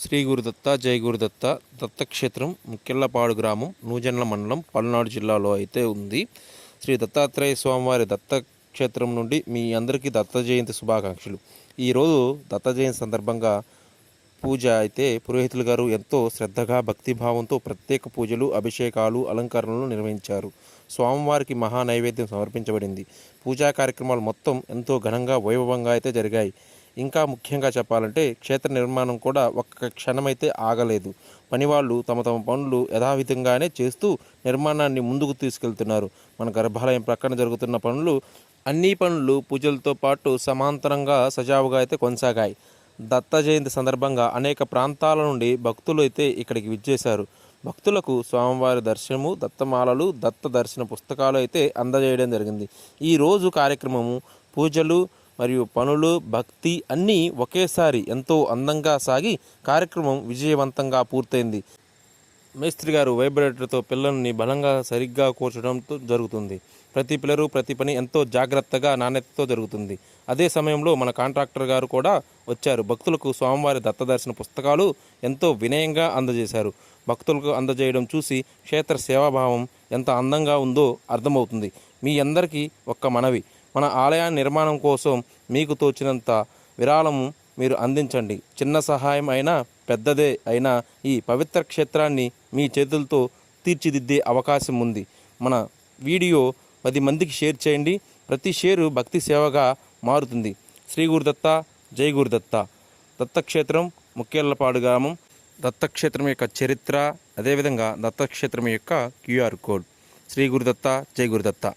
శ్రీ గురుదత్త జై గురుదత్త దత్తక్షేత్రం ముక్కెళ్ళపాడు గ్రామం నూజెండ్ల మండలం పల్నాడు జిల్లాలో అయితే ఉంది. శ్రీ దత్తాత్రేయ స్వామివారి దత్తక్షేత్రం నుండి మీ అందరికీ దత్త జయంతి శుభాకాంక్షలు. ఈరోజు దత్త జయంతి సందర్భంగా పూజ అయితే పురోహితులు గారు ఎంతో శ్రద్ధగా భక్తిభావంతో ప్రత్యేక పూజలు అభిషేకాలు అలంకరణలు నిర్వహించారు. స్వామివారికి మహా నైవేద్యం సమర్పించబడింది. పూజా కార్యక్రమాలు మొత్తం ఎంతో ఘనంగా వైభవంగా అయితే జరిగాయి. ఇంకా ముఖ్యంగా చెప్పాలంటే క్షేత్ర నిర్మాణం కూడా ఒక్క క్షణమైతే ఆగలేదు. పనివాళ్ళు తమ తమ పనులు యథావిధంగానే చేస్తూ నిర్మాణాన్ని ముందుకు తీసుకెళ్తున్నారు. మన గర్భాలయం ప్రక్కన జరుగుతున్న పనులు అన్ని పనులు పూజలతో పాటు సమాంతరంగా సజావుగా అయితే కొనసాగాయి. దత్త జయంతి సందర్భంగా అనేక ప్రాంతాల నుండి భక్తులు అయితే ఇక్కడికి విచ్చేశారు. భక్తులకు స్వామివారి దర్శనము దత్తమాలలు దత్త దర్శన పుస్తకాలు అయితే అందజేయడం జరిగింది. ఈ రోజు కార్యక్రమము పూజలు మరియు పనులు భక్తి అన్నీ ఒకేసారి ఎంతో అందంగా సాగి కార్యక్రమం విజయవంతంగా పూర్తయింది. మేస్త్రి గారు వైబ్రేటర్తో పిల్లల్ని బలంగా సరిగ్గా కూర్చడంతో జరుగుతుంది. ప్రతి పిల్లరు ప్రతి పని ఎంతో జాగ్రత్తగా నాణ్యతతో జరుగుతుంది. అదే సమయంలో మన కాంట్రాక్టర్ గారు కూడా వచ్చారు. భక్తులకు స్వామివారి దత్తదర్శన పుస్తకాలు ఎంతో వినయంగా అందజేశారు. భక్తులకు అందజేయడం చూసి క్షేత్ర సేవాభావం ఎంత అందంగా ఉందో అర్థమవుతుంది. మీ అందరికీ ఒక్క మనవి. మన ఆలయ నిర్మాణం కోసం మీకు తోచినంత విరాళము మీరు అందించండి. చిన్న సహాయం అయినా పెద్దదే అయినా ఈ పవిత్ర క్షేత్రాన్ని మీ చేతులతో తీర్చిదిద్దే అవకాశం ఉంది. మన వీడియో పది మందికి షేర్ చేయండి. ప్రతి షేరు భక్తి సేవగా మారుతుంది. శ్రీ గురుదత్త జై గురుదత్త. దత్తక్షేత్రం ముక్కేళ్ళపాడు గ్రామం. దత్తక్షేత్రం యొక్క చరిత్ర అదేవిధంగా దత్తక్షేత్రం యొక్క క్యూఆర్ కోడ్. శ్రీ గురుదత్త జై గురుదత్త.